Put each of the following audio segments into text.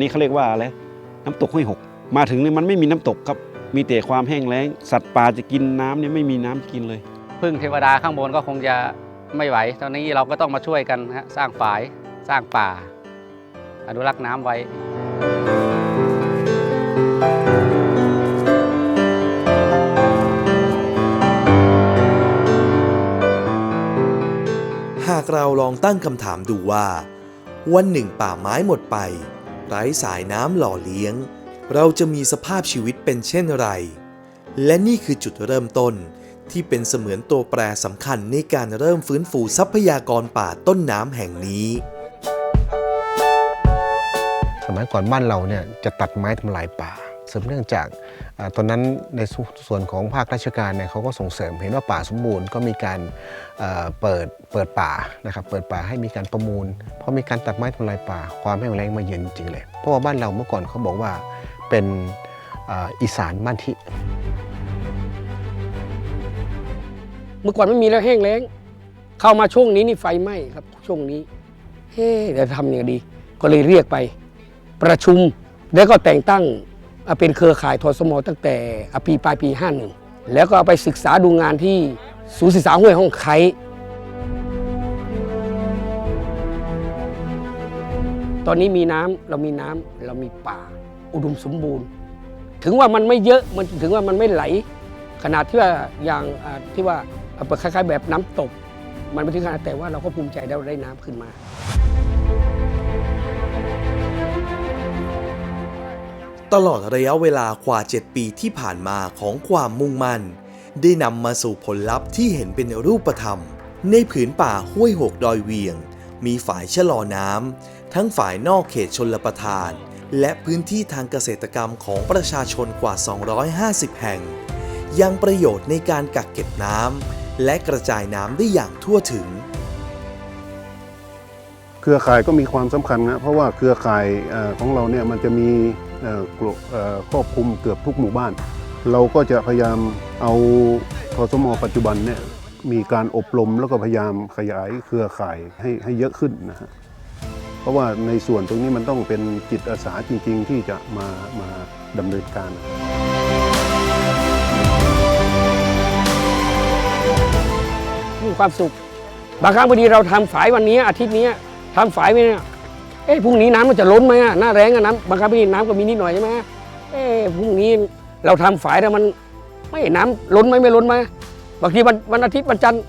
นี้เขาเรียกว่าอะไรน้ำตกห้วยหก มาถึงนี่มันไม่มีน้ำตกครับ มีแต่ความแห้งแล้ง สัตว์ป่าจะกินน้ำเนี่ยไม่มีน้ำกินเลย พึ่งเทวดาข้างบนก็คงจะไม่ไหว ตอนนี้เราก็ต้องมาช่วยกันฮะสร้างฝาย สร้างป่า อนุรักษ์น้ำไว้หากเราลองตั้งคำถามดูว่า วันหนึ่งป่าไม้หมดไป ไร้สายน้ำหล่อเลี้ยง เราจะมีสภาพชีวิตเป็นเช่นไร และนี่คือจุดเริ่มต้นที่เป็นเสมือนตัวแปรสำคัญในการเริ่มฟื้นฟูทรัพยากรป่าต้นน้ำแห่งนี้ สมัยก่อนบ้านเราเนี่ยจะตัดไม้ทำลายป่า สืบเนื่องจากอตอนนั้นในสส่วนของภาคราชการเนี่ยเขาก็ส่งเสริมเห็นว่าป่าสมบูรณ์ก็มีการเเปิดเปิดป่านะครับเปิดป่าให้มีการประมูลเพราะมีการตัดไม้ทำลายป่าความแห้งแล้งมาเยือนจริงเลย เพราะว่าบ้านเราเมื่อก่อนเขาบอกว่าเป็นอ,อีสานบ้านที่เมื่อก่อนไม่มีแล้วแห้งแล้ง เข้ามาช่วงนี้นี่ไฟไหม้ครับช่วงนี้เฮ้เดี๋ยวทำยังไงดี ก็เลยเรียกไปประชุมแล้วก็แต่งตั้ง เป็นเครือข่ายทสมตั้งแต่อะปีปลายปี 51 แล้วก็เอาไปศึกษาดูงานที่ศูนย์ศึกษาห้วยห้องไคตอนนี้มีน้ำเรามีน้ำเรามีป่า อุดมสมบูรณ์ ถึงว่ามันไม่เยอะมันถึงว่ามันไม่ไหล ขนาดที่ว่าอย่างที่ว่าเอาไปคล้ายๆแบบน้ำตก มันไม่ถึงขนาดแต่ว่าเราก็ภูมิใจได้ได้น้ำขึ้นมา ตลอดระยะเวลากว่า 7 ปีที่ผ่านมาของความมุ่งมั่น ได้นำมาสู่ผลลัพธ์ที่เห็นเป็นรูปธรรม ในผืนป่าห้วยหกดอยเวียง มีฝ่ายชะลอน้ำทั้งฝ่ายนอกเขตชนลประทาน และพื้นที่ทางเกษตรกรรมของประชาชนกว่า 250 แห่ง ยังประโยชน์ในการกักเก็บน้ำและกระจายน้ำได้อย่างทั่วถึงเครือข่ายก็มีความสำคัญนะเพราะว่าเครือข่ายของเราเนี่ยมันจะมี ครอบคลุมเกือบทุกหมู่บ้าน เราก็จะพยายามเอาทสมปัจจุบันเนี่ยมีการอบรมแล้วก็พยายามขยายเครือข่ายให้ให้เยอะขึ้นนะฮะเพราะว่าในส่วนตรงนี้มันต้องเป็นจิตอาสาจริง ๆ ที่จะมามาดำเนินการมีความสุข บางครั้งพอดีเราทำฝายวันนี้อาทิตย์นี้ทำฝายไปเนี่ย เอ้พรุ่งนี้น้ำมันจะล้นไหมอะหน้าแรงอะน้ำบางครั้งพอดีน้ำก็มีนิดหน่อยใช่ไหมเอ้พรุ่งนี้เราทำฝายแล้วมัน ไม่น้ำล้นไหมไม่ล้นไหมบางทีวันวันอาทิตย์วันจันทร์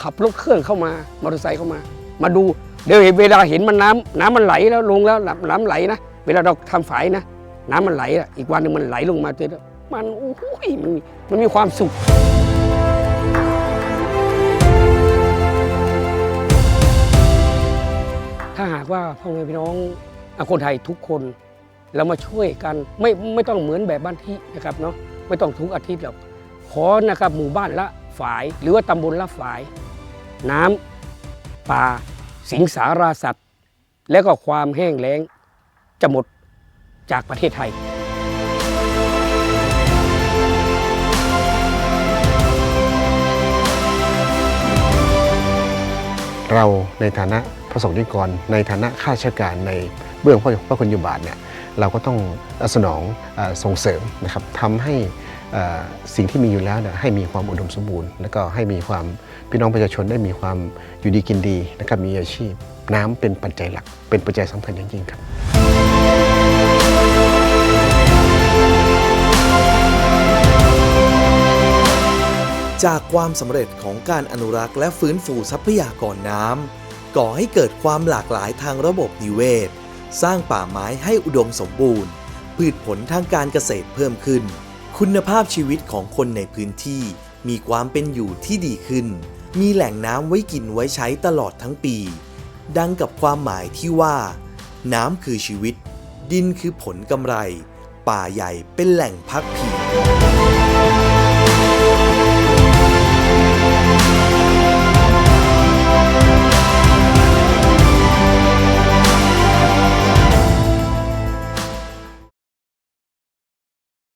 ขับรถเครื่องเข้ามามอเตอร์ไซค์เข้ามา มาดูเดี๋ยวเห็นเวลาเห็นมันน้ำน้ำมันไหลแล้วลงแล้วน้ำไหลนะเวลาเราทำฝายนะ น้ำมันไหลอีกวันหนึ่งมันไหลลงมาเจอมันโอ้ยมันมันมีความสุขากว่าพ่อแม่พี่น้องอคนไทยทุกคนเรามาช่วยกันไม่ไม่ต้องเหมือนแบบบ้านที่นะครับเนาะไม่ต้องทุกอาทิตย์หรอกขอนะครับหมู่บ้านละฝาย หรือว่าตำบลละฝาย น้ำป่าสิงสาราสัตว์ และก็ความแห้งแล้งจะหมดจากประเทศไทยเราในฐานะ พระสงฆ์นิกรในฐานะข้าราชการในเบื้องพระคุณยุบาทเนี่ยเราก็ต้องสนองอส่งเสริมนะครับทำให้สิ่งที่มีอยู่แล้วเนี่ยให้มีความอุดมสมบูรณ์ แล้วก็ให้มีความพี่น้องประชาชนได้มีความอยู่ดีกินดีนะครับมีอาชีพ น้ำเป็นปัจจัยหลัก เป็นปัจจัยสำคัญอย่างยิ่งครับจากความสำเร็จของการอนุรักษ์และฟื้นฟูทรัพยากรน้ำ ก่อให้เกิดความหลากหลายทางระบบนิเวศ สร้างป่าไม้ให้อุดมสมบูรณ์ พืชผลทางการเกษตรเพิ่มขึ้น คุณภาพชีวิตของคนในพื้นที่มีความเป็นอยู่ที่ดีขึ้น มีแหล่งน้ำไว้กินไว้ใช้ตลอดทั้งปี ดังกับความหมายที่ว่า น้ำคือชีวิต ดินคือผลกำไร ป่าใหญ่เป็นแหล่งพักพิง